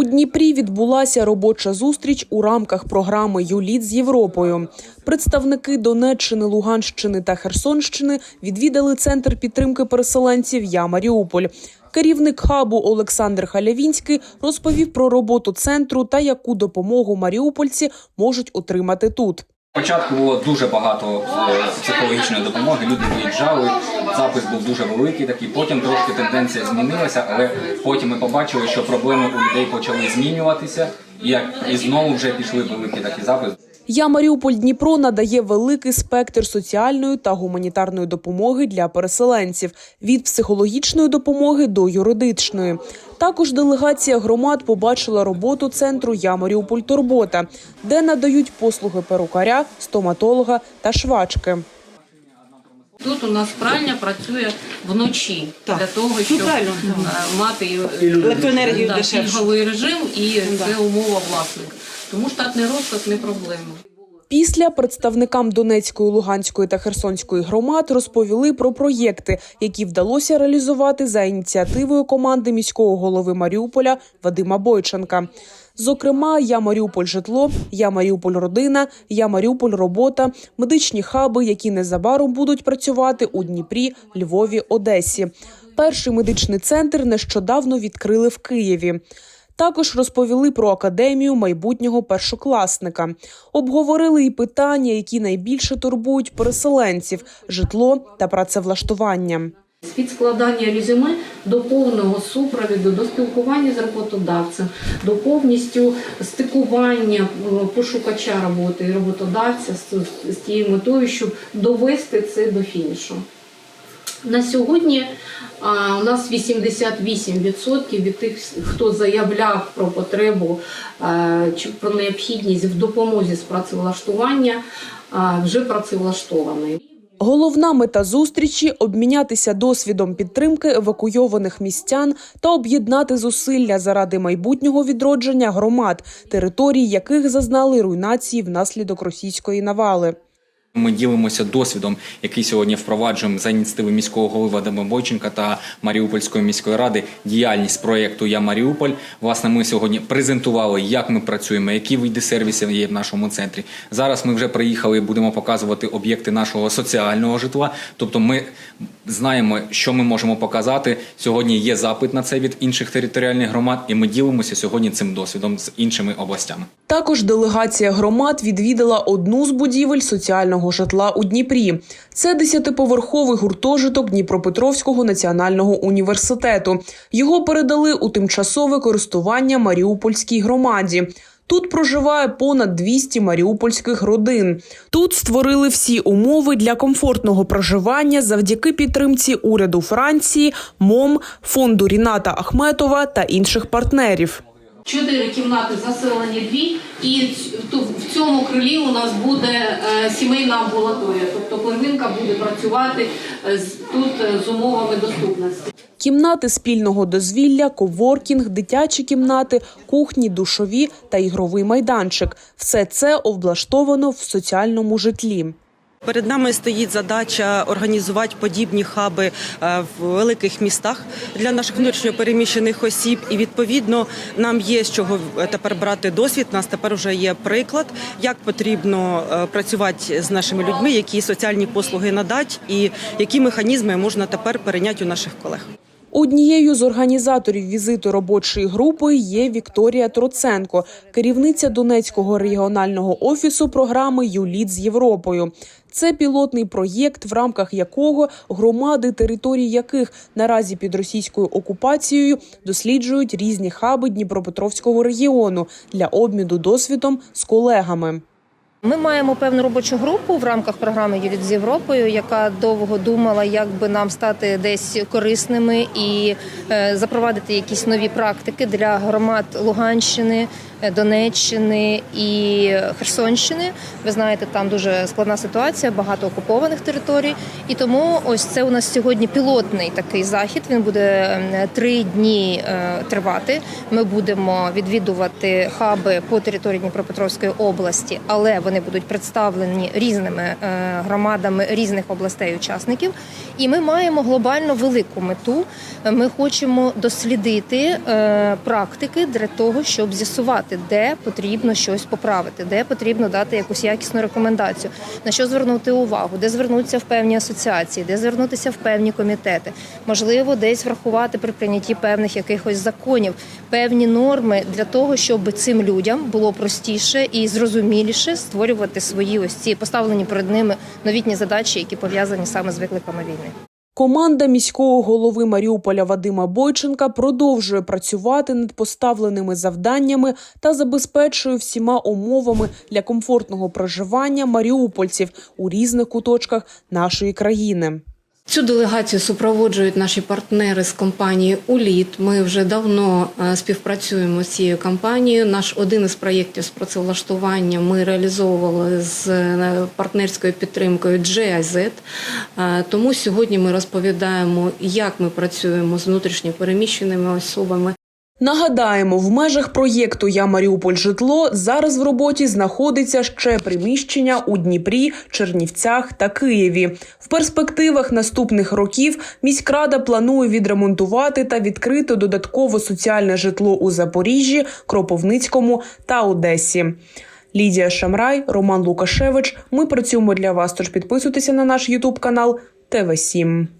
У Дніпрі відбулася робоча зустріч у рамках програми ЮЛІТ з Європою. Представники Донеччини, Луганщини та Херсонщини відвідали центр підтримки переселенців Я Маріуполь. Керівник хабу Олександр Халявінський розповів про роботу центру та яку допомогу маріупольці можуть отримати тут. Спочатку було дуже багато е, психологічної допомоги. Люди виїжджали. Запис був дуже великий. Такий потім трошки тенденція змінилася, але потім ми побачили, що проблеми у людей почали змінюватися, і як і знову вже пішли великі такі записи. Я Маріуполь Дніпро надає великий спектр соціальної та гуманітарної допомоги для переселенців від психологічної допомоги до юридичної. Також делегація громад побачила роботу центру Я Маріуполь Турбота, де надають послуги перукаря, стоматолога та швачки. Тут у нас пральня працює вночі Так. для того, щоб правильно, е, мати Електроенергію да, пільговий режим і це умова власника. Тому штатний розклад не проблема. Після представникам Донецької, Луганської та Херсонської громад розповіли про проєкти, які вдалося реалізувати за ініціативою команди міського голови Маріуполя Вадима Бойченка. Зокрема, я Маріуполь житло, я Маріуполь родина, я Маріуполь робота, медичні хаби, які незабаром будуть працювати у Дніпрі, Львові, Одесі. Перший медичний центр нещодавно відкрили в Києві. Також розповіли про академію майбутнього першокласника. Обговорили і питання, які найбільше турбують переселенців: житло та працевлаштування. Від складання резюме до повного супровіду, до спілкування з роботодавцем, до повністю стикування е, пошукача роботи і роботодавця з, з тією метою, щоб довести це до фінішу. На сьогодні у нас 88% від тих, хто заявляв про потребу чи про необхідність в допомозі з працевлаштування, вже працевлаштований. Головна мета зустрічі обмінятися досвідом підтримки евакуйованих містян та об'єднати зусилля заради майбутнього відродження громад, територій яких зазнали руйнації внаслідок російської навали. Ми ділимося досвідом, який сьогодні впроваджуємо за ініціативи міського голови Вадима Бойченка та Маріупольської міської ради. Діяльність проєкту Я Маріуполь. Власне, ми сьогодні презентували, як ми працюємо, які види сервісів є в нашому центрі. Зараз ми вже приїхали і будемо показувати об'єкти нашого соціального житла. Тобто, ми знаємо, що ми можемо показати. Сьогодні є запит на це від інших територіальних громад, і ми ділимося сьогодні цим досвідом з іншими областями. Також делегація громад відвідала одну з будівель соціального житла у Дніпрі. Це десятиповерховий гуртожиток Дніпропетровського національного університету. Його передали у тимчасове користування Маріупольській громаді. Тут проживає понад 200 маріупольських родин. Тут створили всі умови для комфортного проживання завдяки підтримці уряду Франції, МОМ, фонду Ріната Ахметова та інших партнерів. Чотири кімнати заселені дві, і в цьому крилі у нас буде е, сімейна амбулаторія. Тобто первинка буде працювати е, тут е, з умовами доступності. Кімнати спільного дозвілля, коворкінг, дитячі кімнати, кухні, душові та ігровий майданчик. Все це облаштовано в соціальному житлі. Перед нами стоїть задача організувати подібні хаби е, в великих містах для наших внутрішньопереміщених осіб. І відповідно нам є з чого е, тепер брати досвід. У нас тепер вже є приклад, як потрібно е, працювати з нашими людьми, які соціальні послуги надать, і які механізми можна тепер перейняти у наших колег. Однією з організаторів візиту робочої групи є Вікторія Троценко, керівниця Донецького регіонального офісу програми ЮЛІТ з Європою. Це пілотний проєкт, в рамках якого громади, території яких наразі під російською окупацією досліджують різні хаби Дніпропетровського регіону для обміну досвідом з колегами. Ми маємо певну робочу групу в рамках програми «Юліт з Європою, яка довго думала, як би нам стати десь корисними і е, запровадити якісь нові практики для громад Луганщини, Донеччини і Херсонщини. Ви знаєте, там дуже складна ситуація, багато окупованих територій. І тому ось це у нас сьогодні пілотний такий захід. Він буде е, три дні е, тривати. Ми будемо відвідувати хаби по території Дніпропетровської області, але вони будуть представлені різними е, громадами різних областей учасників. І ми маємо глобально велику мету. Ми хочемо дослідити е, практики для того, щоб з'ясувати, де потрібно щось поправити, де потрібно дати якусь якісну рекомендацію, на що звернути увагу, де звернутися в певні асоціації, де звернутися в певні комітети, можливо, десь врахувати при прийнятті певних якихось законів, певні норми для того, щоб цим людям було простіше і зрозуміліше створювати свої ось ці поставлені перед ними новітні задачі, які пов'язані саме з викликами війни. Команда міського голови Маріуполя Вадима Бойченка продовжує працювати над поставленими завданнями та забезпечує всіма умовами для комфортного проживання маріупольців у різних куточках нашої країни. Цю делегацію супроводжують наші партнери з компанії Уліт. Ми вже давно е, співпрацюємо з цією компанією. Наш один із проєктів з працевлаштування ми реалізовували з е, партнерською підтримкою GIZ. Е, Тому сьогодні ми розповідаємо, як ми працюємо з внутрішньо переміщеними особами. Нагадаємо, в межах проєкту Я Маріуполь житло зараз в роботі знаходиться ще приміщення у Дніпрі, Чернівцях та Києві. В перспективах наступних років міськрада планує відремонтувати та відкрити додатково соціальне житло у Запоріжжі, Кропивницькому та Одесі. Лідія Шамрай, Роман Лукашевич. Ми працюємо для вас. Тож підписуйтеся на наш Ютуб канал ТВ 7